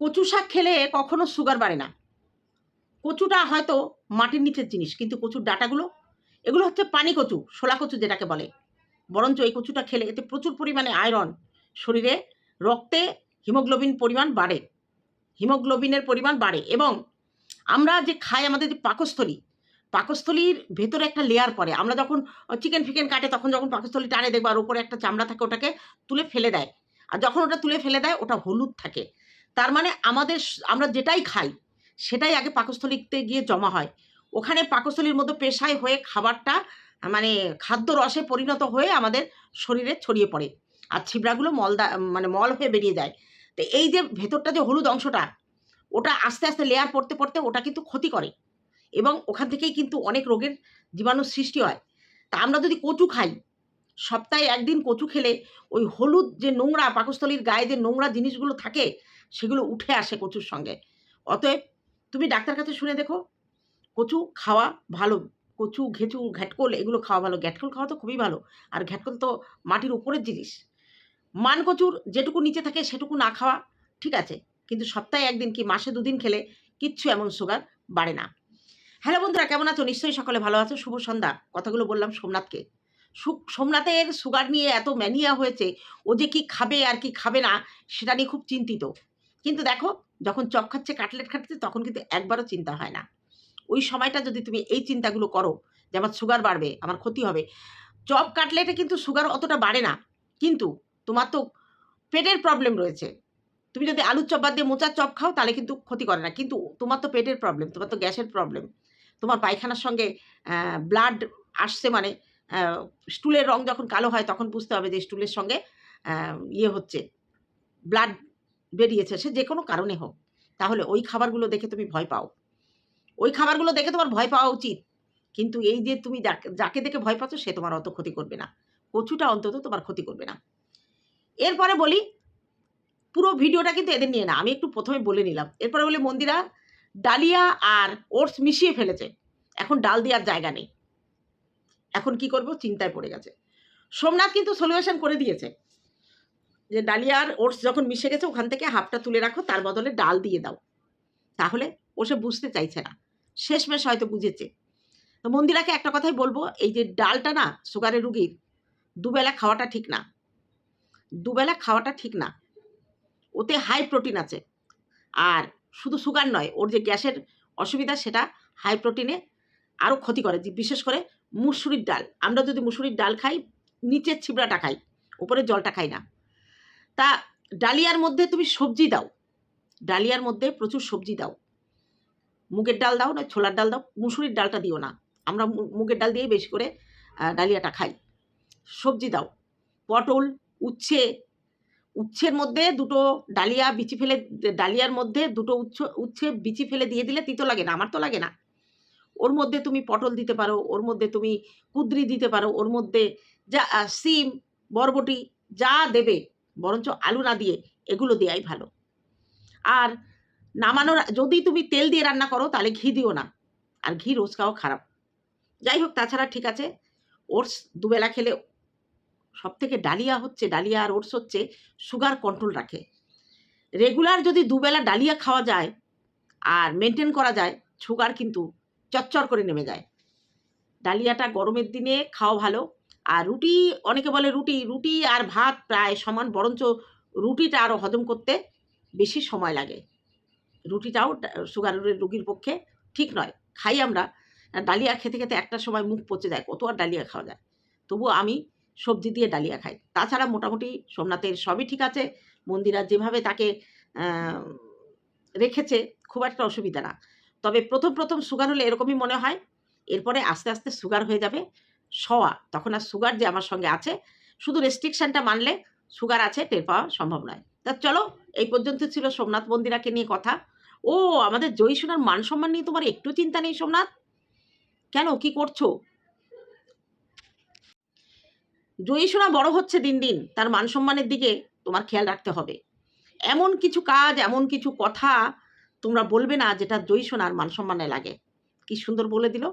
কচু শাক খেলে কখনো সুগার বাড়ে না। কচুটা হয়তো মাটির নিচের জিনিস, কিন্তু কচুর ডাটাগুলো, এগুলো হচ্ছে পানি কচু, শোলা কচু যেটাকে বলে। বরঞ্চ এই কচুটা খেলে এতে প্রচুর পরিমাণে আয়রন শরীরে, রক্তে হিমোগ্লোবিন পরিমাণ বাড়ে। হিমোগ্লোবিনের পরিমাণ বাড়ে এবং আমরা যে খাই আমাদের যে পাকস্থলী, পাকস্থলীর ভেতরে একটা লেয়ার পরে আমরা যখন চিকেন ফিকেন কাটে, তখন যখন পাকস্থলী টানে দেখব আর উপরে একটা চামড়া থাকে, ওটাকে তুলে ফেলে দেয়। আর যখন ওটা তুলে ফেলে দেয়, ওটা হলুদ থাকে। তার মানে আমাদের আমরা যেটাই খাই, সেটাই আগে পাকস্থলীতে গিয়ে জমা হয়। ওখানে পাকস্থলীর মধ্যে পেশায় হয়ে খাবারটা মানে খাদ্য রসে পরিণত হয়ে আমাদের শরীরে ছড়িয়ে পড়ে। আর ছিবড়াগুলো মলদা মানে মল হয়ে বেরিয়ে যায়। তো এই যে ভেতরটা যে হলুদ অংশটা, ওটা আস্তে আস্তে লেয়ার পড়তে পড়তে ওটা কিন্তু ক্ষতি করে। এবং ওখান থেকেই কিন্তু অনেক রোগের জীবাণু সৃষ্টি হয়। তা আমরা যদি কচু খাই, সপ্তাহে একদিন কচু খেলে ওই হলুদ যে নোংরা, পাকস্থলীর গায়ে যে নোংরা জিনিসগুলো থাকে সেগুলো উঠে আসে কচুর সঙ্গে। অতএব তুমি ডাক্তার কাছে শুনে দেখো, কচু খাওয়া ভালো। কচু, ঘেঁচু, ঘ্যাটকোল, এগুলো খাওয়া ভালো। ঘ্যাটকোল খাওয়া তো খুবই ভালো। আর ঘ্যাটকোল তো মাটির উপরের জিনিস। মান কচুর যেটুকু নিচে থাকে সেটুকু না খাওয়া ঠিক আছে। কিন্তু সপ্তাহে একদিন কি মাসে দুদিন খেলে কিচ্ছু এমন সুগার বাড়ে না। হ্যালো বন্ধুরা, কেমন আছো? নিশ্চয়ই সকলে ভালো আছো। শুভ সন্ধ্যা। কথাগুলো বললাম সোমনাথকে। সোমনাথের সুগার নিয়ে এত ম্যানিয়া হয়েছে, ও যে কি খাবে আর কি খাবে না, সেটা নিয়ে খুব চিন্তিত। কিন্তু দেখো, যখন চপ খাচ্ছে, কাটলেট খাচ্ছে, তখন কিন্তু একবারও চিন্তা হয় না। ওই সময়টা যদি তুমি এই চিন্তাগুলো করো যে আমার সুগার বাড়বে, আমার ক্ষতি হবে, চপ কাটলেটে কিন্তু সুগার অতটা বাড়ে না। কিন্তু তোমার তো পেটের প্রবলেম রয়েছে। তুমি যদি আলুর চপ বাদ দিয়ে মোচার চপ খাও, তাহলে কিন্তু ক্ষতি করে না। কিন্তু তোমার তো পেটের প্রবলেম তোমার তো গ্যাসের প্রবলেম তোমার পায়খানার সঙ্গে ব্লাড আসছে মানে স্টুলের রং যখন কালো হয়, তখন বুঝতে হবে যে স্টুলের সঙ্গে ইয়ে হচ্ছে ব্লাড বেরিয়েছে, সে যে কোনো কারণে হোক। তাহলে ওই খাবারগুলো দেখে তুমি ভয় পাও। ওই খাবারগুলো দেখে তোমার ভয় পাওয়া উচিত। কিন্তু এই যে তুমি যাকে দেখে ভয় পাচ্ছ, সে তোমার অত ক্ষতি করবে না। কচুটা অন্তত তোমার ক্ষতি করবে না। এরপরে বলি, পুরো ভিডিওটা কিন্তু এদের নিয়ে না, আমি একটু প্রথমে বলে নিলাম। এরপরে বলি, মন্দিরা ডালিয়া আর ওটস মিশিয়ে ফেলেছে। এখন ডাল দেওয়ার জায়গা নেই। এখন কি করব? চিন্তায় পড়ে গেছে। সোমনাথ কিন্তু সলিউশন করে দিয়েছে। যে ডালিয়া আর ওটস যখন মিশে গেছে, ওখান থেকে হাফটা তুলে রাখো, তার বদলে ডাল দিয়ে দাও। তাহলে ও সে বুঝতে চাইছে না। শেষমেশ হয়তো বুঝেছে। তো মন্দিরাকে একটা কথাই বলব, এই যে ডালটা না, সুগারের রুগীর, দুবেলা খাওয়াটা ঠিক না। দুবেলা খাওয়াটা ঠিক না। ওতে হাই প্রোটিন আছে। আর শুধু সুগার নয়, ওর যে গ্যাসের অসুবিধা, সেটা হাই প্রোটিনে আরও ক্ষতি করে। বিশেষ করে মুসুরির ডাল। আমরা যদি মুসুরির ডাল খাই, নিচের ছিবড়াটা খাই উপরে জলটা খাই না। তা ডালিয়ার মধ্যে তুমি সবজি দাও। ডালিয়ার মধ্যে প্রচুর সবজি দাও। মুগের ডাল দাও না ছোলার ডাল দাও, মুসুরির ডালটা দিও না। আমরা মুগের ডাল দিয়েই বেশি করে ডালিয়াটা খাই। সবজি দাও। পটল, উচ্ছে, উচ্ছের মধ্যে দুটো ডালিয়া বিচি ফেলে, ডালিয়ার মধ্যে দুটো উচ্ছ, উচ্ছে বিচি ফেলে দিয়ে দিলে তিতো লাগে না, আমার তো লাগে না। ওর মধ্যে তুমি পটল দিতে পারো, ওর মধ্যে তুমি কুদ্রি দিতে পারো, ওর মধ্যে যা সিম, বরবটি যা দেবে বরঞ্চ আলু না দিয়ে এগুলো দেওয়াই ভালো। আর নামানোর যদি তুমি তেল দিয়ে রান্না করো তাহলে ঘি দিও না। আর ঘি রোজ খাওয়া খারাপ। যাই হোক, তাছাড়া ঠিক আছে। ওটস দুবেলা খেলে সব থেকে ডালিয়া হচ্ছে, ডালিয়া আর ওটস হচ্ছে সুগার কন্ট্রোল রাখে। রেগুলার যদি দুবেলা ডালিয়া খাওয়া যায় আর মেনটেন করা যায়, সুগার কিন্তু চচ্চর করে নেমে যায়। ডালিয়াটা গরমের দিনে খাওয়া ভালো। আর রুটি, অনেকে বলে রুটি রুটি আর ভাত প্রায় সমান, বরঞ্চ রুটিটা আরও হজম করতে বেশি সময় লাগে। রুটিটাও সুগারের রুগীর পক্ষে ঠিক নয়। খাই আমরা। ডালিয়া খেতে খেতে একটা সময় মুখ পচে যায়, কত আর ডালিয়া খাওয়া যায়? তবু আমি সবজি দিয়ে ডালিয়া খাই। তাছাড়া মোটামুটি সোমনাথের সবই ঠিক আছে। মন্দিরা যেভাবে তাকে রেখেছে, খুব একটা অসুবিধা না। তবে প্রথম প্রথম সুগার হলে এরকমই মনে হয়। এরপরে আস্তে আস্তে সুগার হয়ে যাবে। সওয়া তখন আর সুগার যে আমার সঙ্গে আছে, শুধু রেস্ট্রিকশনটা মানলে সুগার আছে, টের পাওয়া সম্ভব নয়। তা চলো, এই পর্যন্ত ছিল সোমনাথ মন্দিরাকে নিয়ে কথা। ও, আমাদের জয়ী সোনার মান সম্মান নিয়ে তোমার একটু চিন্তা নেই সোমনাথ? কেন? কি করছ? জয়ী সোনা বড় হচ্ছে দিন দিন, তার মান সম্মানের দিকে তোমার খেয়াল রাখতে হবে। এমন কিছু কাজ, এমন কিছু কথা তোমরা বলবে না যেটা জয়ী সোনার মান সম্মানে লাগে। কি সুন্দর বলে দিল?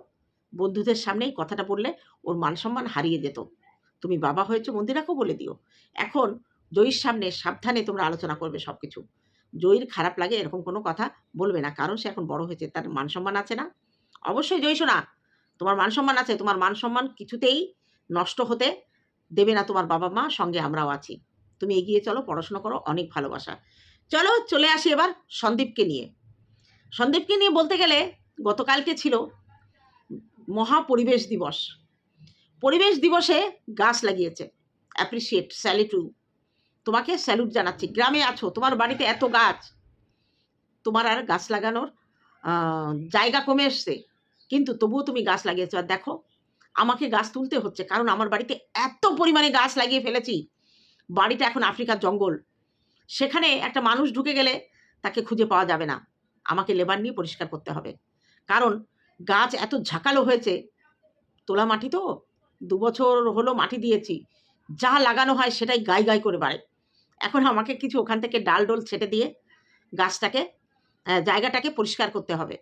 বন্ধুদের সামনেই কথাটা বললে ওর মান সম্মান হারিয়ে যেত। তুমি বাবা হয়েছো মন্দিরাকেও বলে দিও। এখন জয়ীর সামনে সাবধানে তোমরা আলোচনা করবে সব কিছু জয়ীর খারাপ লাগে এরকম কোনো কথা বলবে না, কারণ সে এখন বড় হয়েছে, তার মান সম্মান আছে না। অবশ্যই জয়ী শোনা, তোমার মান সম্মান আছে, তোমার মান সম্মান কিছুতেই নষ্ট হতে দেবে না তোমার বাবা মা, সঙ্গে আমরাও আছি। তুমি এগিয়ে চলো, পড়াশোনা করো, অনেক ভালোবাসা। চলো, চলে আসি এবার সন্দীপকে নিয়ে। সন্দীপকে নিয়ে বলতে গেলে গতকালকে ছিল মহা পরিবেশ দিবস। পরিবেশ দিবসে গাছ লাগিয়েছে। অ্যাপ্রিসিয়েট স্যালিটু তোমাকে স্যালুট জানাচ্ছি। গ্রামে আছো, তোমার বাড়িতে এত গাছ। তোমার আর গাছ লাগানোর জায়গা কমে এসছে। কিন্তু তবুও তুমি গাছ লাগিয়েছো। আর দেখো, আমাকে গাছ তুলতে হচ্ছে। কারণ আমার বাড়িতে এত পরিমাণে গাছ লাগিয়ে ফেলেছি। বাড়িটা এখন আফ্রিকার জঙ্গল। সেখানে একটা মানুষ ঢুকে গেলে তাকে খুঁজে পাওয়া যাবে না। আমাকে লেবার নিয়ে পরিষ্কার করতে হবে। কারণ গাছ এত ঝাঁকালো হয়েছে, তোলা মাটি তো? দু বছর হলো মাটি দিয়েছি, যা লাগানো হয় সেটাই গাই গাই করে বাড়ে। এখন আমাকে কিছু ওখান থেকে ডাল ডোল ছেটে দিয়ে গাছটাকে জায়গাটাকে পরিষ্কার করতে হবে।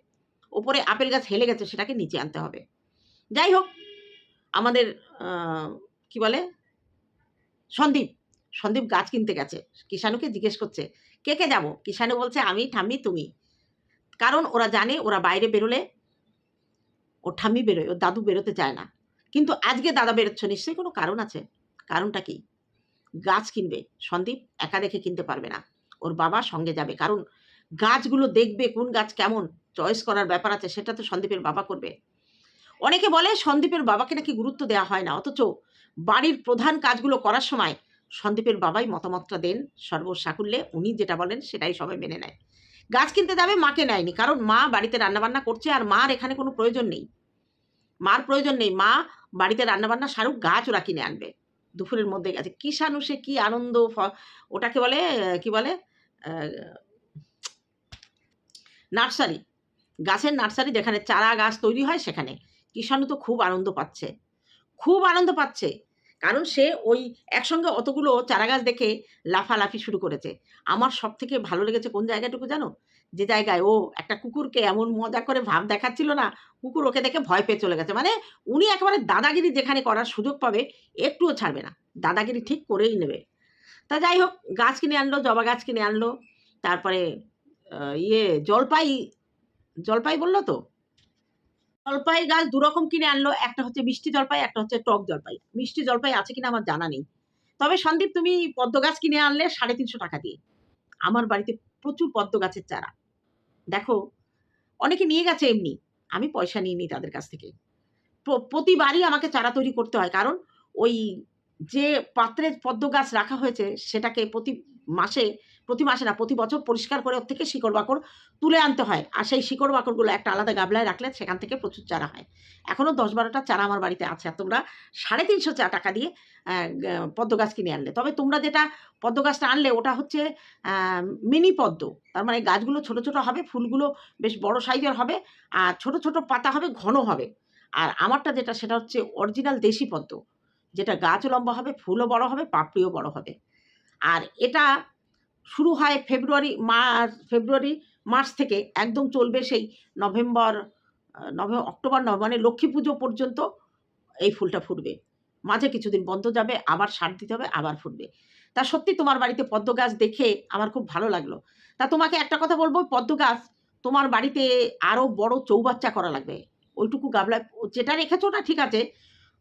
ওপরে আপেল গাছ হেলে গেছে, সেটাকে নিচে আনতে হবে। যাই হোক, আমাদের কি বলে? সন্দীপ সন্দীপ গাছ কিনতে গেছে। কিষাণুকে জিজ্ঞেস করছে, কে কে যাব? কিষাণু বলছে, আমি ঠাম্মি, তুমি। কারণ ওরা জানে, ওরা বাইরে বেরোলে ওর ঠাম্মি বেরোয়, ওর দাদু বেরোতে চায় না। কিন্তু আজকে দাদা বেরোচ্ছ, নিশ্চয়ই কোনো কারণ আছে। কারণটা কি? গাছ কিনবে, সন্দীপ একা দেখে কিনতে পারবে না। ওর বাবা সঙ্গে যাবে, কারণ গাছগুলো দেখবে কোন গাছ কেমন চয়েস করার ব্যাপার আছে, সেটা তো সন্দীপের বাবা করবে। অনেকে বলে সন্দীপের বাবাকে নাকি গুরুত্ব দেওয়া হয় না, অথচ বাড়ির প্রধান কাজগুলো করার সময় সন্দীপের বাবাই মতামতটা দেন সর্বসাকুল্যে, উনি যেটা বলেন সেটাই সবাই মেনে নেয়। গাছ কিনতে যাবে, মাকে নেয়নি। কারণ মা বাড়িতে রান্নাবান্না করছে আর মার এখানে কোনো প্রয়োজন নেই। মার প্রয়োজন নেই। মা বাড়িতে রান্নাবান্না সারুক, গাছ ওরা কিনে আনবে। দুপুরের মধ্যে গেছে। কি সানু সে কী আনন্দ ওটাকে বলে কি বলে নার্সারি। গাছের নার্সারি যেখানে চারা গাছ তৈরি হয় সেখানে। কিষাণু তো খুব আনন্দ পাচ্ছে। খুব আনন্দ পাচ্ছে। কারণ সে ওই একসঙ্গে অতগুলো চারা গাছ দেখে লাফালাফি শুরু করেছে। আমার সব থেকে ভালো লেগেছে কোন জায়গাটুকু জানো? যে জায়গায় ও একটা কুকুরকে এমন মজা করে ভাব দেখাচ্ছিল না, কুকুর ওকে দেখে ভয় পেয়ে চলে গেছে। মানে উনি একেবারে দাদাগিরি যেখানে করার সুযোগ পাবে, একটুও ছাড়বে না। দাদাগিরি ঠিক করেই নেবে। তা যাই হোক, গাছ কিনে আনলো, জবা গাছ কিনে আনলো। তারপরে ইয়ে জলপাই জলপাই বলল তো? জলপাই গাছ দু রকম কিনে আনলো। একটা হচ্ছে মিষ্টি জলপাই, একটা হচ্ছে টক জলপাই। মিষ্টি জলপাই আছে কিনা আমার জানা নেই। তবে সন্দীপ, তুমি পদ্ম গাছ কিনে আনলে সাড়ে তিনশো টাকা দিয়ে। আমার বাড়িতে প্রচুর পদ্ম গাছের চারা। দেখো, অনেকে নিয়ে গেছে এমনি। আমি পয়সা নিয়ে নিই তাদের কাছ থেকে। প্রতিবারই আমাকে চারা তৈরি করতে হয়। কারণ ওই যে পাত্রে পদ্ম গাছ রাখা হয়েছে, সেটাকে প্রতি মাসে প্রতি মাসে না, প্রতি বছর পরিষ্কার করে ওর থেকে শিকড় বাকড় তুলে আনতে হয়। আর সেই শিকড় বাকড়গুলো একটা আলাদা গাবলায় রাখলে সেখান থেকে প্রচুর চারা হয়। এখনও দশ বারোটা চারা আমার বাড়িতে আছে আর তোমরা সাড়ে তিনশো চা টাকা দিয়ে পদ্ম গাছ কিনে আনলে। তবে তোমরা যেটা পদ্ম গাছটা আনলে ওটা হচ্ছে মিনি পদ্ম। তার মানে গাছগুলো ছোট ছোট হবে, ফুলগুলো বেশ বড় সাইজের হবে, আর ছোট ছোট পাতা হবে, ঘন হবে। আর আমারটা যেটা সেটা হচ্ছে অরিজিনাল দেশি পদ্ম। যেটা গাছও লম্বা হবে, ফুলও বড় হবে, পাপড়িও বড় হবে। আর এটা শুরু হয় ফেব্রুয়ারি মার্চ ফেব্রুয়ারি, মার্চ থেকে একদম চলবে সেই নভেম্বর নভেম্বর অক্টোবর নভেম্বর মানে লক্ষ্মী পুজো পর্যন্ত এই ফুলটা ফুটবে। মাঝে কিছুদিন বন্ধ যাবে, আবার সার দিতে হবে, আবার ফুটবে। তা সত্যি তোমার বাড়িতে পদ্ম গাছ দেখে আমার খুব ভালো লাগল। তা তোমাকে একটা কথা বলব, পদ্ম গাছ তোমার বাড়িতে আরও বড় চৌবাচ্চা করা লাগবে। ওইটুকু গাবলায় যেটা রেখেছো ওটা ঠিক আছে,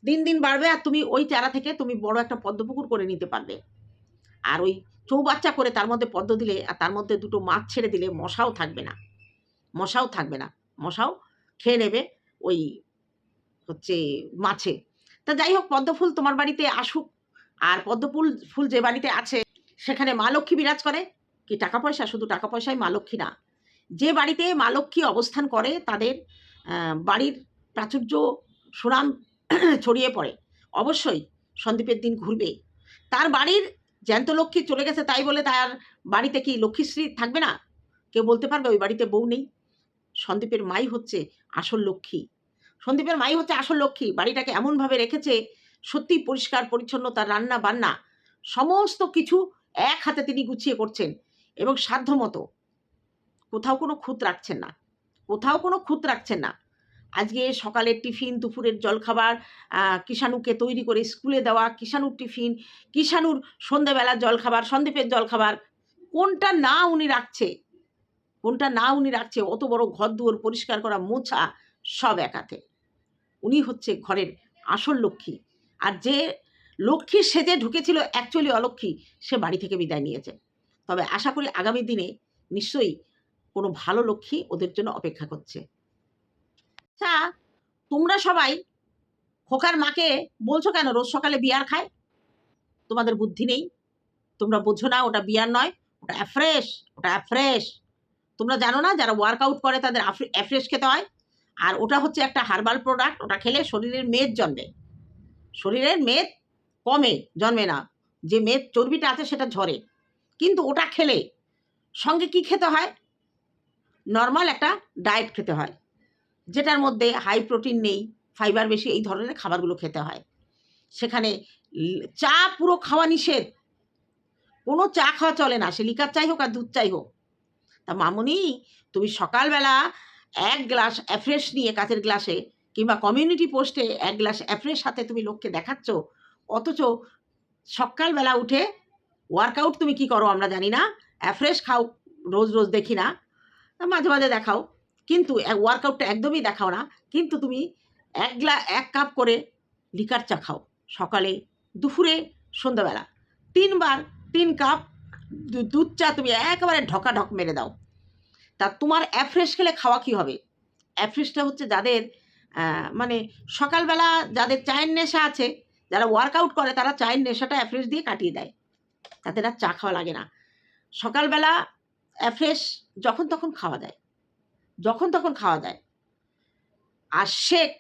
দিন দিন বাড়বে আর তুমি ওই চারা থেকে তুমি বড় একটা পদ্মপুকুর করে নিতে পারবে। আর ওই চৌবাচ্চা করে তার মধ্যে পদ্ম দিলে আর তার মধ্যে দুটো মাছ ছেড়ে দিলে মশাও থাকবে না। মশাও থাকবে না। মশাও খেয়ে নেবে ওই হচ্ছে মাছে। তা যাই হোক পদ্ম ফুল তোমার বাড়িতে আসুক। আর পদ্ম ফুল ফুল যে বাড়িতে আছে, সেখানে মা লক্ষ্মী বিরাজ করে। কি টাকা পয়সা? শুধু টাকা পয়সায় মা লক্ষ্মী না। যে বাড়িতে মা লক্ষ্মী অবস্থান করে, তাদের বাড়ির প্রাচুর্য সুনাম ছড়িয়ে পড়ে। অবশ্যই সন্দীপের দিন ঘুরবে। তার বাড়ির জ্যান্ত লক্ষ্মী চলে গেছে তাই বলে তার বাড়িতে কি লক্ষ্মীশ্রী থাকবে না? কেউ বলতে পারবে ওই বাড়িতে বউ নেই। সন্দীপের মাই হচ্ছে আসল লক্ষ্মী। সন্দীপের মাই হচ্ছে আসল লক্ষ্মী। বাড়িটাকে এমনভাবে রেখেছে সত্যি পরিষ্কার, পরিচ্ছন্ন তার রান্না বান্না, সমস্ত কিছু এক হাতে তিনি গুছিয়ে করছেন এবং সাধ্যমতো। কোথাও কোনো খুঁত রাখছেন না। কোথাও কোনো খুঁত রাখছেন না। আজকে সকালের টিফিন, দুপুরের জলখাবার কিষাণুকে তৈরি করে স্কুলে দেওয়া, কিষাণুর টিফিন, কিষাণুর সন্ধেবেলার জলখাবার সন্দীপের জলখাবার, কোনটা না উনি রাখছে? কোনটা না উনি রাখছে? অত বড় ঘর দুয়ার পরিষ্কার করা মোছা সব একাতে। উনি হচ্ছে ঘরের আসল লক্ষ্মী। আর যে লক্ষ্মী সেজে ঢুকেছিল অ্যাকচুয়ালি অলক্ষ্মী, সে বাড়ি থেকে বিদায় নিয়েছে। তবে আশা করি আগামী দিনে নিশ্চয়ই কোনো ভালো লক্ষ্মী ওদের জন্য অপেক্ষা করছে। আচ্ছা তোমরা সবাই খোকার মাকে বলছো কেন রোজ সকালে বিয়ার খায়? তোমাদের বুদ্ধি নেই। তোমরা বোঝো না, ওটা বিয়ার নয়, ওটা অ্যাফ্রেশ ওটা অ্যাফ্রেশ তোমরা জানো না, যারা ওয়ার্কআউট করে তাদের অ্যাফ্রেশ খেতে হয়। আর ওটা হচ্ছে একটা হার্বাল প্রোডাক্ট ওটা খেলে শরীরের মেদ জন্মে। শরীরের মেদ কমে, জন্মে না। যে মেদ চর্বিটা আছে সেটা ঝরে। কিন্তু ওটা খেলে সঙ্গে কি খেতে হয়? নর্মাল একটা ডায়েট খেতে হয়। যেটার মধ্যে হাই প্রোটিন নেই ফাইবার বেশি, এই ধরনের খাবারগুলো খেতে হয়। সেখানে চা পুরো খাওয়া নিষেধ। কোনো চা খাওয়া চলে না, সে লিকার চাই হোক আর দুধ চাই হোক। তা মামুনি, তুমি সকালবেলা এক গ্লাস অ্যাফ্রেশ নিয়ে কাঁচের গ্লাসে কিংবা কমিউনিটি পোস্টে এক গ্লাস অ্যাফ্রেশ সাথে তুমি লোককে দেখাচ্ছ, অথচ সকালবেলা উঠে ওয়ার্কআউট তুমি কি করো আমরা জানি না অ্যাফ্রেশ খাও, রোজ রোজ দেখি না মাঝে মাঝে দেখাও। কিন্তু ওয়ার্কআউটটা একদমই দেখাও না। কিন্তু তুমি এক গ্লা, এক কাপ করে লিকার চা খাও সকালে, দুপুরে, সন্ধ্যাবেলা। তিনবার তিন কাপ দুধ চা তুমি একেবারে ঢকা ঢক মেরে দাও। তা তোমার অ্যাফ্রেশ খেলে খাওয়া কী হবে? অ্যাফ্রেশটা হচ্ছে যাদের মানে সকালবেলা যাদের চায়ের নেশা আছে, যারা ওয়ার্কআউট করে তারা চায়ের নেশাটা অ্যাফ্রেশ দিয়ে কাটিয়ে দেয়। তাদের আর চা খাওয়া লাগে না। সকালবেলা অ্যাফ্রেশ যখন তখন খাওয়া যায় যখন তখন খাওয়া যায়। আর শেক,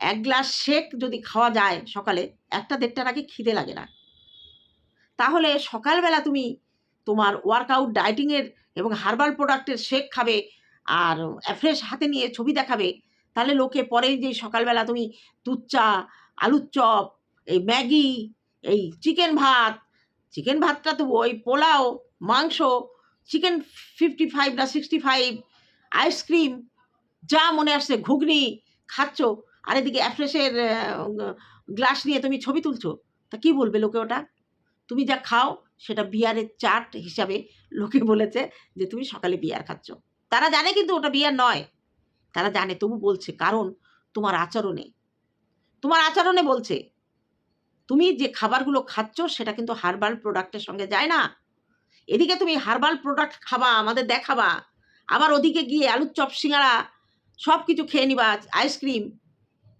এক গ্লাস শেক যদি খাওয়া যায় সকালে, একটা দেড়টার আগে খিদে লাগে না। তাহলে সকালবেলা তুমি তোমার ওয়ার্কআউট ডায়েটিংয়ের এবং হার্বাল প্রোডাক্টের শেক খাবে আর অ্যাফ্রেশ হাতে নিয়ে ছবি দেখাবে। তাহলে লোকে পরে যে সকালবেলা তুমি দুধ চা, আলুর চপ, এই ম্যাগি, এই চিকেন ভাত চিকেন ভাতটা তো ওই পোলাও, মাংস চিকেন ফিফটি ফাইভ না সিক্সটি ফাইভ আইসক্রিম যা মনে আসছে, ঘুগনি খাচ্ছ আর এদিকে অ্যাফ্রেশের গ্লাস নিয়ে তুমি ছবি তুলছো, তা কি বলবে লোকে ওটা? তুমি যা খাও, সেটা বিয়ারের চাট হিসাবে লোকে বলেছে যে তুমি সকালে বিয়ার খাচ্ছ। তারা জানে কিন্তু ওটা বিয়ার নয়। তারা জানে, তবু বলছে, কারণ তোমার আচরণে। তোমার আচরণে বলছে, তুমি যে খাবারগুলো খাচ্ছ, সেটা কিন্তু হার্বাল প্রোডাক্টের সঙ্গে যায় না। এদিকে তুমি হার্বাল প্রোডাক্ট খাবা, আমাদের দেখাবা আবার ওদিকে গিয়ে আলুর চপ সিঙ্গারা সব কিছু খেয়ে নিবা, আইসক্রিম,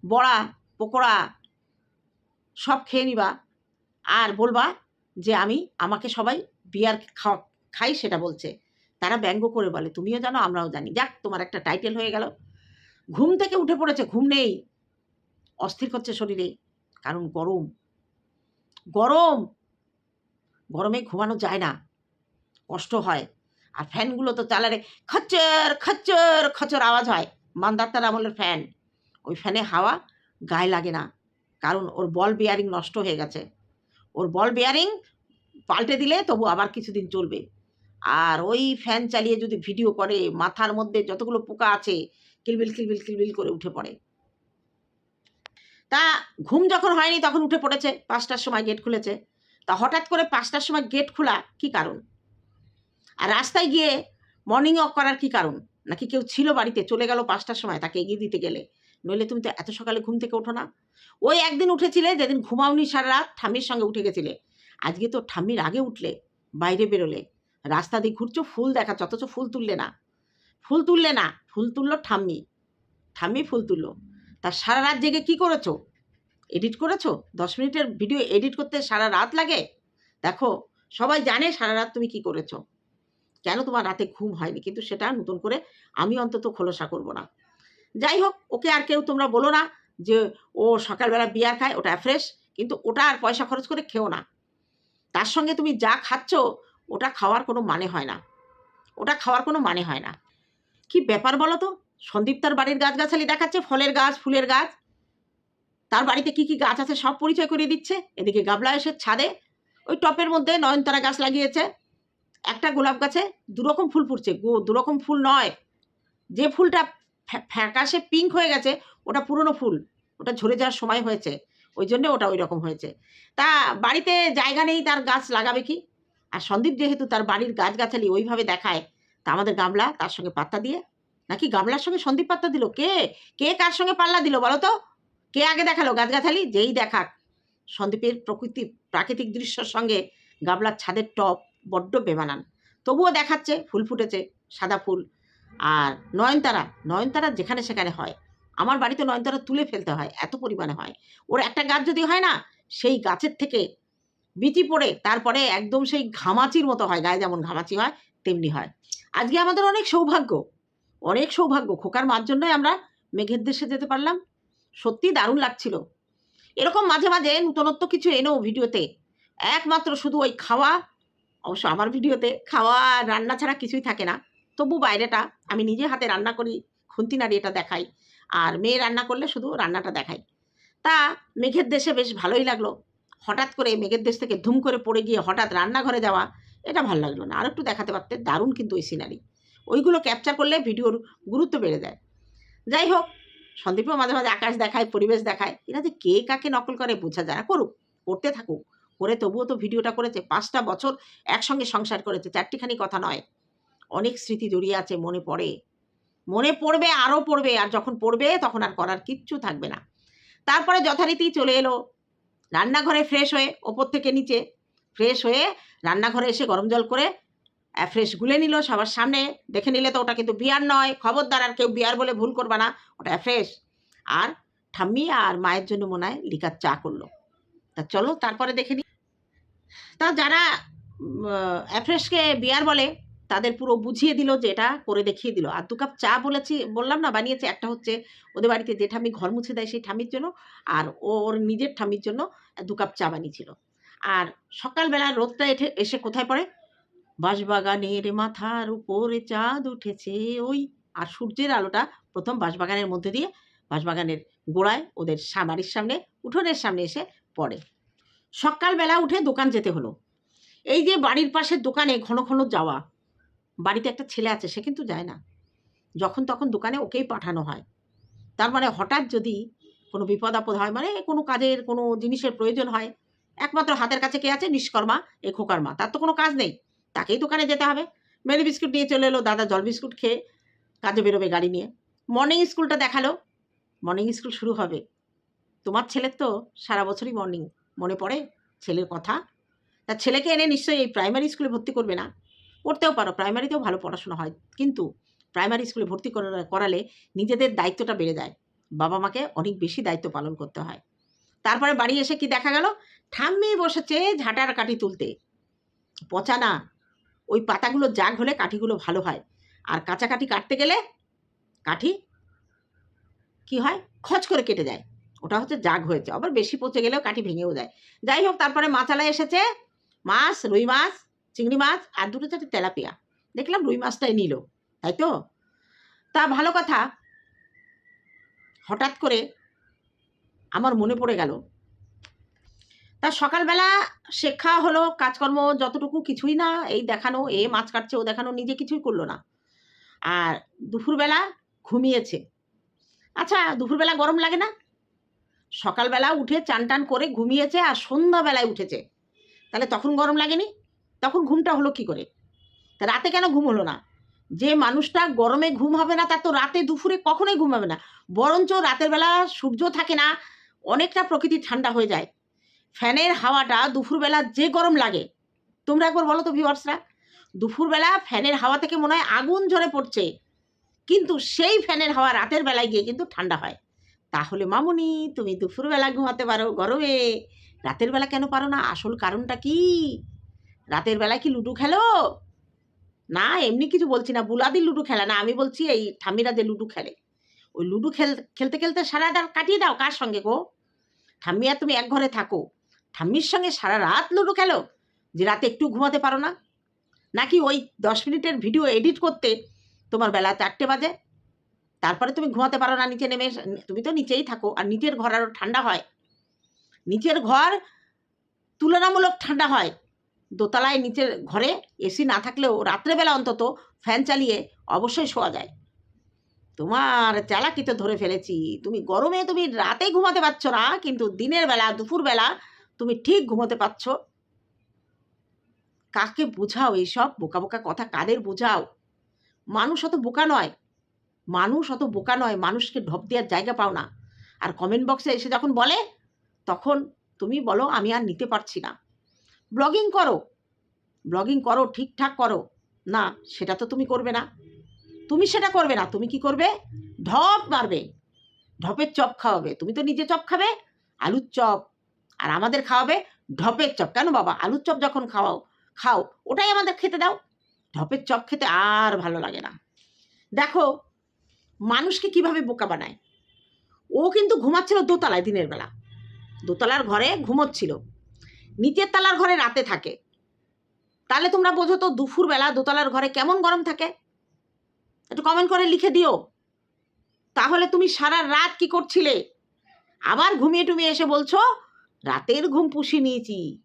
বড়া, পকোড়া, সব খেয়ে নিবা। আর বলবা যে আমি, আমাকে সবাই বিয়ার খাওয়া খাই সেটা বলছে। তারা ব্যঙ্গ করে বলে, তুমিও জানো, আমরাও জানি। যাক, তোমার একটা টাইটেল হয়ে গেল। ঘুম থেকে উঠে পড়েছে, ঘুম নেই। অস্থির করছে শরীরে, কারণ গরম। গরম! গরমে ঘুমানো যায় না। কষ্ট হয়। আর ফ্যানগুলো তো চালালে খচ্চর খচ্চর খচর আওয়াজ হয়। মান্দাত্তার আমলের ফ্যান। ওই ফ্যানে হাওয়া গায়ে লাগে না। কারণ ওর বল বেয়ারিং নষ্ট হয়ে গেছে। ওর বল বেয়ারিং পাল্টে দিলে তবু আবার কিছুদিন চলবে। আর ওই ফ্যান চালিয়ে যদি ভিডিও করে, মাথার মধ্যে যতগুলো পোকা আছে, কিলবিল কিলবিল কিলবিল করে উঠে পড়ে। তা ঘুম যখন হয়নি তখন উঠে পড়েছে, পাঁচটার সময় গেট খুলেছে। তা হঠাৎ করে পাঁচটার সময় গেট খোলা কি কারণ? আর রাস্তায় গিয়ে মর্নিং ওয়াক করার কি কারণ? নাকি কেউ ছিল বাড়িতে, চলে গেল পাঁচটার সময়, তাকে এগিয়ে দিতে গেলে? নইলে তুমি তো এত সকালে ঘুম থেকে ওঠো না। ওই একদিন উঠেছিলে, যেদিন ঘুমাওনি সারা রাত, ঠাম্মির সঙ্গে উঠে গেছিলে। আজকে তো ঠাম্মির আগে উঠলে, বাইরে বেরোলে। রাস্তা দিয়ে ঘুরছো, ফুল দেখাচ্ছ, অথচ ফুল তুললে না। ফুল তুললে না, ফুল তুললো ঠাম্মি। ঠাম্মি ফুল তুললো। তা সারা রাত জেগে কি করেছ? এডিট করেছ? দশ মিনিটের ভিডিও এডিট করতে সারা রাত লাগে? দেখো, সবাই জানে সারা রাত তুমি কি করেছ। কেন তোমার রাতে ঘুম হয়নি? কিন্তু সেটা নতুন করে আমি অন্তত খোলসা করব না। যাই হোক, ওকে আর কেউ তোমরা বলো না যে ও সকালবেলা বিয়ার খায়, ওটা ফ্রেশ কিন্তু ওটা আর পয়সা খরচ করে খেও না। তার সঙ্গে তুমি যা খাচ্ছ, ওটা খাওয়ার কোনো মানে হয় না। ওটা খাওয়ার কোনো মানে হয় না। কি ব্যাপার বলো তো? সন্দীপ তার বাড়ির গাছগাছালি দেখাচ্ছে, ফলের গাছ, ফুলের গাছ। তার বাড়িতে কি কি গাছ আছে সব পরিচয় করিয়ে দিচ্ছে? এদিকে গাবলা এসে ছাদে, ওই টপের মধ্যে নয়নতারা গাছ লাগিয়েছে। একটা গোলাপ গাছে দুরকম ফুল ফুটছে। গো- দুরকম ফুল নয়। যে ফুলটা ফ্যা- ফ্যাকাশে পিঙ্ক হয়ে গেছে, ওটা পুরনো ফুল। ওটা ঝরে যাওয়ার সময় হয়েছে। ওই জন্য ওটা ওই রকম হয়েছে। তা বাড়িতে জায়গা নেই তার গাছ লাগাবে কি? আর সন্দীপ যেহেতু তার বাড়ির গাছগাছালি ওইভাবে দেখায়, তা আমাদের গামলা তার সঙ্গে পাত্তা দিয়ে। নাকি গামলার সঙ্গে সন্দীপ পাত্তা দিল? কে? কে কার সঙ্গে পাল্লা দিল বলো তো? কে আগে দেখাল গাছগাছালি? যেই দেখাক। সন্দীপের প্রকৃতি, প্রাকৃতিক দৃশ্যর সঙ্গে গামলার ছাদের টপ বড্ড বেমানান। তবুও দেখাচ্ছে, ফুল ফুটেছে, সাদা ফুল। আর নয়নতারা নয়নতারা যেখানে সেখানে হয়। আমার বাড়িতে নয়নতারা তুলে ফেলতে হয়, এত পরিমাণে হয়। ওর একটা গাছ যদি হয় না, সেই গাছের থেকে বিচি পড়ে, তারপরে একদম সেই ঘামাচির মতো হয়, গায়ে যেমন ঘামাচি হয়, তেমনি হয়। আজকে আমাদের অনেক সৌভাগ্য অনেক সৌভাগ্য। খোকার মার জন্যই আমরা মেঘের দেশে যেতে পারলাম। সত্যি দারুণ লাগছিল। এরকম মাঝে মাঝে নূতনত্ব কিছু এনো ভিডিওতে। একমাত্র শুধু ওই খাওয়া অবশ্য আমার ভিডিওতে খাওয়া, রান্না ছাড়া কিছুই থাকে না। তবু বাইরেটা আমি নিজে হাতে রান্না করি, খুন্তি নাড়ি এটা দেখাই। আর মেয়ে রান্না করলে শুধু রান্নাটা দেখাই। তা মেঘের দেশে বেশ ভালোই লাগল। হঠাৎ করে মেঘের দেশ থেকে ধুম করে পড়ে গিয়ে হঠাৎ রান্নাঘরে যাওয়া, এটা ভালো লাগল না। আর একটু দেখাতে পারতে, দারুণ কিন্তু ওই সিনারি ওইগুলো ক্যাপচার করলে ভিডিওর গুরুত্ব বেড়ে যায়। যাই হোক, সন্দীপও মাঝে মাঝে আকাশ দেখায়, পরিবেশ দেখায়। এরা যে কে কাকে নকল করে বোঝা যায় করুক, করতে থাকুক। করে তবুও তো ভিডিওটা করেছে। পাঁচটা বছর একসঙ্গে সংসার করেছে, চারটিখানি কথা নয়। অনেক স্মৃতি জড়িয়ে আছে মনে পড়ে। মনে পড়বে, আরও পড়বে, আর যখন পড়বে তখন আর করার কিচ্ছু থাকবে না। তারপরে যথারীতি চলে এলো। রান্নাঘরে ফ্রেশ হয়ে ওপর থেকে নিচে ফ্রেশ হয়ে রান্নাঘরে এসে গরম জল করে ফ্রেশ গুলে নিল সবার সামনে। দেখে নিলে তো ওটা কিন্তু বিয়ার নয়। খবরদার, আর কেউ বিয়ার বলে ভুল করবা না। ওটা ফ্রেশ আর ঠাম্মি আর মায়ের জন্য মনে হয় লিকার চা করল। তা চলো, তারপরে দেখে তা যারা অ্যাফ্রেশকে বিয়ার বলে, তাদের পুরো বুঝিয়ে দিল যে এটা করে দেখিয়ে দিল। আর দু কাপ চা বলেছি, বললাম না, বানিয়েছে। একটা হচ্ছে ওদের বাড়িতে যে ঠাম্মি ঘর মুছে দেয় সেই ঠামির জন্য, আর ওর নিজের ঠাম্মির জন্য দু কাপ চা বানিয়েছিল। আর সকালবেলা রোদটা এঠে, এসে কোথায় পড়ে? বাঁশবাগানের মাথার উপরে চাঁদ উঠেছে ওই, আর সূর্যের আলোটা প্রথম বাঁশবাগানের মধ্যে দিয়ে বাঁশবাগানের গোড়ায় ওদের বাড়ির সামনে, উঠোনের সামনে এসে পড়ে। সকালবেলা উঠে দোকান যেতে হলো। এই যে বাড়ির পাশের দোকানে ঘন ঘন যাওয়া, বাড়িতে একটা ছেলে আছে, সে কিন্তু যায় না। যখন তখন দোকানে ওকেই পাঠানো হয়। তার মানে হঠাৎ যদি কোনো বিপদ আপদ হয় মানে কোনো কাজের, কোনো জিনিসের প্রয়োজন হয়, একমাত্র হাতের কাছে কে আছে? নিষ্কর্মা এ খোকার মা তার তো কোনো কাজ নেই। তাকেই দোকানে যেতে হবে। মেরি বিস্কুট নিয়ে চলে এলো, দাদা জল বিস্কুট খেয়ে কাজে বেরোবে গাড়ি নিয়ে। মর্নিং স্কুলটা দেখাল। মর্নিং স্কুল শুরু হবে। তোমার ছেলের তো সারা বছরই মর্নিং মনে পড়ে ছেলের কথা? তার ছেলেকে এনে নিশ্চয়ই এই প্রাইমারি স্কুলে ভর্তি করবে না? পড়তেও পারো প্রাইমারিতেও ভালো পড়াশোনা হয়। কিন্তু প্রাইমারি স্কুলে ভর্তি করালে নিজেদের দায়িত্বটা বেড়ে যায়। বাবা মাকে অনেক বেশি দায়িত্ব পালন করতে হয়। তারপরে বাড়ি এসে কি দেখা গেল? ঠাম্মি বসেছে ঝাঁটার কাঠি তুলতে। পচা না, ওই পাতাগুলো জাগ হলে কাঠিগুলো ভালো হয়। আর কাঁচা কাঠি কাটতে গেলে কাঠি কি হয়? খচ করে কেটে যায়। ওটা হচ্ছে জাগ হয়েছে। আবার বেশি পচে গেলেও কাঠি ভেঙেও যায়। যাই হোক, তারপরে মাছালা এসেছে মাছ, রুই মাছ, চিংড়ি মাছ আর দুটো চারটে তেলাপিয়া। দেখলাম রুই মাছটাই নিল, তাই তো? তা ভালো কথা। হঠাৎ করে আমার মনে পড়ে গেল, তা সকালবেলা শেখা হলো, কাজকর্ম যতটুকু কিছুই না, এই দেখানো, এ মাছ কাটছে, ও দেখানো, নিজে কিছুই করল না। আর দুপুরবেলা ঘুমিয়েছে। আচ্ছা দুপুরবেলা গরম লাগে না? সকালবেলা উঠে চান টান করে ঘুমিয়েছে আর সন্ধ্যাবেলায় উঠেছে। তাহলে তখন গরম লাগেনি? তখন ঘুমটা হলো কি করে? তা রাতে কেন ঘুম হলো না? যে মানুষটা গরমে ঘুম হবে না, তার তো রাতে দুপুরে কখনোই ঘুম হবে না। বরঞ্চ রাতের বেলা সূর্য থাকে না, অনেকটা প্রকৃতি ঠান্ডা হয়ে যায়। ফ্যানের হাওয়াটা দুপুরবেলা যে গরম লাগে। তোমরা একবার বলো তো ভিউয়ার্সরা দুপুরবেলা ফ্যানের হাওয়া থেকে মনে হয় আগুন ঝরে পড়ছে। কিন্তু সেই ফ্যানের হাওয়া রাতের বেলায় গিয়ে কিন্তু ঠান্ডা হয়। তাহলে মামুনি, তুমি দুপুরবেলা ঘুমাতে পারো গরমে। রাতের বেলা কেন পারো না? আসল কারণটা কি? রাতের বেলায় কি লুডো খেলো? না, এমনি কিছু বলছি না। বুলাদি লুডো খেলা না, আমি বলছি এই ঠাম্মিরা যে লুডো খেলে। ওই লুডো খেল, খেলতে খেলতে সারা রাত কাটিয়ে দাও কার সঙ্গে গো? ঠাম্মি আর তুমি এক ঘরে থাকো। ঠাম্মির সঙ্গে সারা রাত লুডো খেলো, যে রাতে একটু ঘুমাতে পারো না? নাকি ওই দশ মিনিটের ভিডিও এডিট করতে তোমার বেলা চারটে বাজে? তারপরে তুমি ঘুমাতে পারো না, নিচে নেমে তুমি তো নিচেই থাকো, আর নিচের ঘর আরও ঠান্ডা হয়। নিচের ঘর তুলনামূলক ঠান্ডা হয়। দোতলায় নিচের ঘরে এসি না থাকলেও রাত্রেবেলা অন্তত ফ্যান চালিয়ে অবশ্যই শোয়া যায়। তোমার চালাকিতে ধরে ফেলেছি। তুমি গরমে তুমি রাতে ঘুমাতে পারছ না, কিন্তু দিনের বেলা দুপুরবেলা তুমি ঠিক ঘুমোতে পারছ। কাকে বোঝাও এইসব বোকা বোকা কথা কাদের বোঝাও? মানুষ অত বোকা নয়। মানুষ অত বোকা নয়, মানুষকে ঢপ দেওয়ার জায়গা পাও না। আর কমেন্ট বক্সে এসে যখন বলে, তখন তুমি বলো, আমি আর নিতে পারছি না। ব্লগিং করো। ব্লগিং করো, ঠিকঠাক করো। না, সেটা তো তুমি করবে না। তুমি সেটা করবে না, তুমি কি করবে? ঢপ মারবে। ঢপের চপ খাওয়াবে। তুমি তো নিজে চপ খাবে, আলুর চপ। আর আমাদের খাওয়াবে ঢপের চপ। কেন বাবা? আলুর চপ যখন খাওয়াও, খাও, ওটাই আমাদের খেতে দাও। ঢপের চপ খেতে আর ভালো লাগে না। দেখো মানুষকে কীভাবে বোকা বানায়? ও কিন্তু ঘুমাচ্ছিল দোতলায় দিনের বেলা। দোতলার ঘরে ঘুমোচ্ছিল। নিচের তলার ঘরে রাতে থাকে। তাহলে তোমরা বোঝো তো দুপুরবেলা দোতলার ঘরে কেমন গরম থাকে? একটু কমেন্ট করে লিখে দিও। তাহলে তুমি সারা রাত কি করছিলে? আবার ঘুমিয়ে টুমিয়ে এসে বলছো, রাতের ঘুম পুষিয়ে নিয়েছি।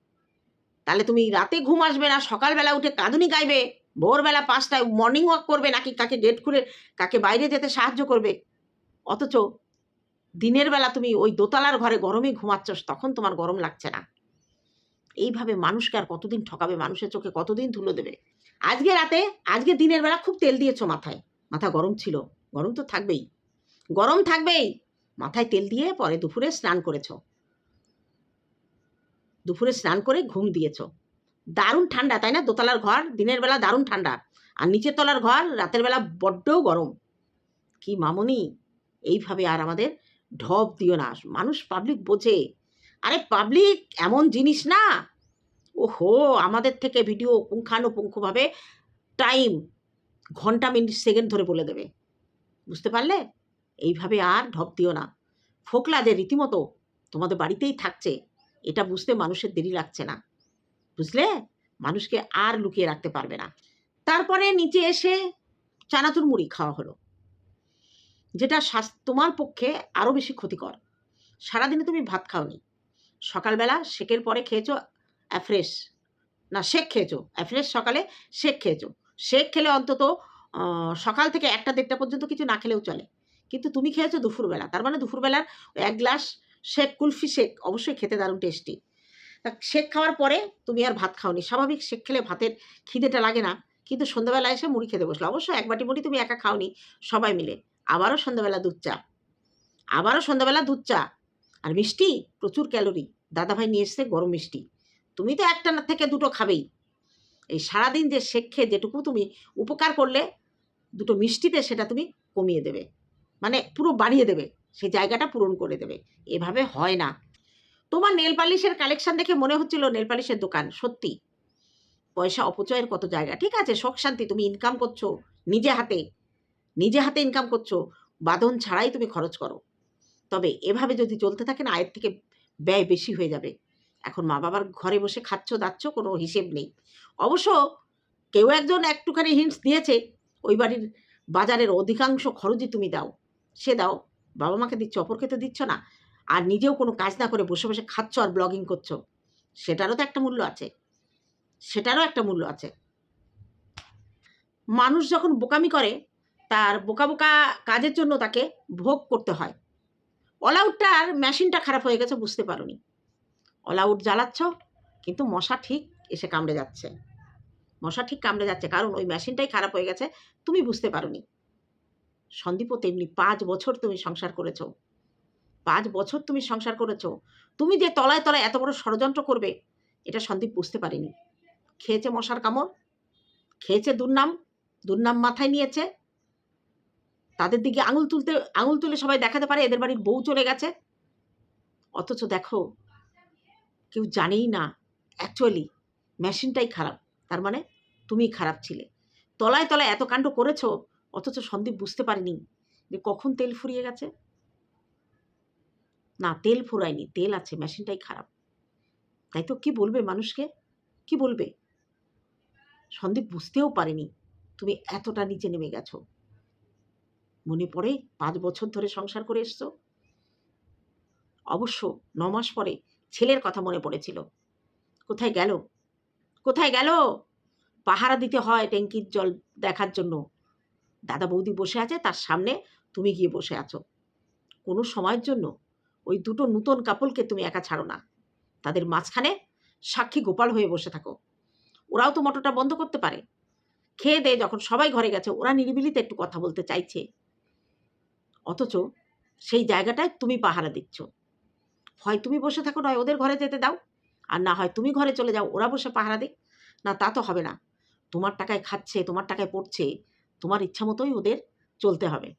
তাহলে তুমি রাতে ঘুম আসবে না, সকালবেলা উঠে কাঁদুনি গাইবে। ভোরবেলা পাঁচটায় মর্নিং ওয়াক করবে নাকি কাকে গেট খুলে কাকে বাইরে যেতে সাহায্য করবে? অথচ দিনের বেলা তুমি ওই দোতলার ঘরে গরমে ঘুমাচ্ছ, তখন তোমার গরম লাগছে না। এইভাবে মানুষকে আর কতদিন ঠকাবে? মানুষের চোখে কতদিন ধুলো দেবে? আজকে রাতে, আজকে দিনের বেলা খুব তেল দিয়েছ মাথায়। মাথা গরম ছিল। গরম তো থাকবেই। গরম থাকবেই। মাথায় তেল দিয়ে পরে দুপুরে স্নান করেছ। দুপুরে স্নান করে ঘুম দিয়েছ। দারুণ ঠান্ডা, তাই না? দোতলার ঘর, দিনের বেলা দারুণ ঠান্ডা। আর নিচের তলার ঘর, রাতের বেলা বড্ড গরম। কি মামনি? এইভাবে আর আমাদের ঢপ দিও না। মানুষ পাবলিক বোঝে। আরে পাবলিক এমন জিনিস না। ওহো, আমাদের থেকে ভিডিও পুঙ্খানুপুঙ্খভাবে টাইম ঘণ্টা মিনিট সেকেন্ড ধরে বলে দেবে। বুঝতে পারলে? এইভাবে আর ঢপ দিও না। ফোকলা যে রীতিমতো তোমাদের বাড়িতেই থাকছে। এটা বুঝতে মানুষের দেরি লাগছে না। বুঝলে? মানুষকে আর লুকিয়ে রাখতে পারবে না। তারপরে নিচে এসে চানাচুর মুড়ি খাওয়া হলো। যেটা তোমার পক্ষে আরও বেশি ক্ষতিকর। সারাদিনে তুমি ভাত খাওনি। সকালবেলা শেকের পরে খেয়েছো অ্যাফ্রেশ না, শেক খেয়েছো। অ্যাফ্রেশ সকালে শেক খেয়েছো। শেক খেলে অন্তত সকাল থেকে একটা দেড়টা পর্যন্ত কিছু না খেলেও চলে। কিন্তু তুমি খেয়েছো দুপুরবেলা। তার মানে দুপুরবেলার এক গ্লাস শেক, কুলফি শেক অবশ্যই খেতে দারুণ টেস্টি শেক খাওয়ার পরে তুমি আর ভাত খাওনি। স্বাভাবিক শেক খেলে ভাতের খিদেটা লাগে না, কিন্তু সন্ধ্যাবেলা এসে মুড়ি খেতে বসল। অবশ্যই এক বাটি মুড়ি তুমি একা খাওনি, সবাই মিলে। আবারও সন্ধ্যাবেলা দুধ চা। আবারও সন্ধ্যাবেলা দুধ চা। আর মিষ্টি? প্রচুর ক্যালোরি। দাদাভাই নিয়ে এসছে গরম মিষ্টি। তুমি তো একটা থেকে দুটো খাবেই। এই সারাদিন যে শেক খেয়ে যেটুকু তুমি উপকার করলে, দুটো মিষ্টিতে সেটা তুমি কমিয়ে দেবে। মানে পুরো বাড়িয়ে দেবে। সেই জায়গাটা পূরণ করে দেবে। এভাবে হয় না। তোমার নেল পালিশের কালেকশন দেখে মনে হচ্ছিল নেল পালিশের দোকান, সত্যি। পয়সা অপচয়ের কত জায়গা, ঠিক আছে? শখ, শান্তি, তুমি ইনকাম করছ নিজে হাতে নিজে হাতে ইনকাম করছ, বাঁধন ছাড়াই তুমি খরচ করো। তবে এভাবে যদি চলতে থাকে না, আয়ের থেকে ব্যয় বেশি হয়ে যাবে। এখন মা বাবার ঘরে বসে খাচ্ছ, দাচ্ছ, কোনো হিসেব নেই। অবশ্য কেউ একজন একটুখানি হিন্টস দিয়েছে, ওই বাড়ির বাজারের অধিকাংশ খরচই তুমি দাও। সে দাও বাবা মাকে দিচ্ছ, অপরকে তো দিচ্ছ না। আর নিজেও কোনো কাজ না করে বসে বসে খাচ্ছ আর ব্লগিং করছ, সেটারও তো একটা মূল্য আছে। সেটারও একটা মূল্য আছে। মানুষ যখন বোকামি করে, তার বোকা বোকা কাজের জন্য তাকে ভোগ করতে হয়। অল আউটটার মেশিনটা খারাপ হয়ে গেছে, বুঝতে পারোনি। অল আউট জ্বালাচ্ছ, কিন্তু মশা ঠিক এসে কামড়ে যাচ্ছে। মশা ঠিক কামড়ে যাচ্ছে, কারণ ওই মেশিনটাই খারাপ হয়ে গেছে, তুমি বুঝতে পারোনি। সন্দীপও তেমনি পাঁচ বছর তুমি সংসার করেছ। পাঁচ বছর তুমি সংসার করেছ, তুমি যে তলায় তলায় এত বড় ষড়যন্ত্র করবে, এটা সন্দীপ বুঝতে পারেনি। খেয়েছে মশার কামড়, খেয়েছে দুর্নাম দুর্নাম মাথায় নিয়েছে। তাদের দিকে আঙুল তুলতে, আঙুল তুলে সবাই দেখাতে পারে এদের বাড়ির বউ চলে গেছে। অথচ দেখো, কেউ জানেই না অ্যাকচুয়ালি মেশিনটাই খারাপ, তার মানে তুমি খারাপ ছিলে। তলায় তলায় এত কাণ্ড করেছ, অথচ সন্দীপ বুঝতে পারেনি যে কখন তেল ফুরিয়ে গেছে। না, তেল ফুরায়নি, তেল আছে, মেশিনটাই খারাপ। তাই তো, কি বলবে মানুষকে? কি বলবে? সন্দীপ বুঝতেও পারেনি, তুমি এতটা নিচে নেমে গেছো। মনে পড়ে পাঁচ বছর ধরে সংসার করে এসছো? অবশ্য ন মাস পরে ছেলের কথা মনে পড়েছিল। কোথায় গেল? কোথায় গেল? পাহারা দিতে হয় ট্যাঙ্কির জল দেখার জন্য। দাদা বৌদি বসে আছে, তার সামনে তুমি গিয়ে বসে আছো। কোনো সময়ের জন্য ওই দুটো নূতন কাপলকে তুমি একা ছাড়ো না। তাদের মাঝখানে সাক্ষী গোপাল হয়ে বসে থাকো। ওরাও তো মোটরটা বন্ধ করতে পারে। খেয়ে দিয়ে যখন সবাই ঘরে গেছে, ওরা নিরিবিলিতে একটু কথা বলতে চাইছে। অথচ সেই জায়গাটায় তুমি পাহারা দিচ্ছ। হয় তুমি বসে থাকো, নয় ওদের ঘরে যেতে দাও। আর না হয় তুমি ঘরে চলে যাও, ওরা বসে পাহারা দিক। না, তা তো হবে না। তোমার টাকায় খাচ্ছে, তোমার টাকায় পড়ছে, তোমার ইচ্ছা মতোই ওদের চলতে হবে।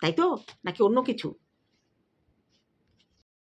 তাই তো? নাকি অন্য কিছু?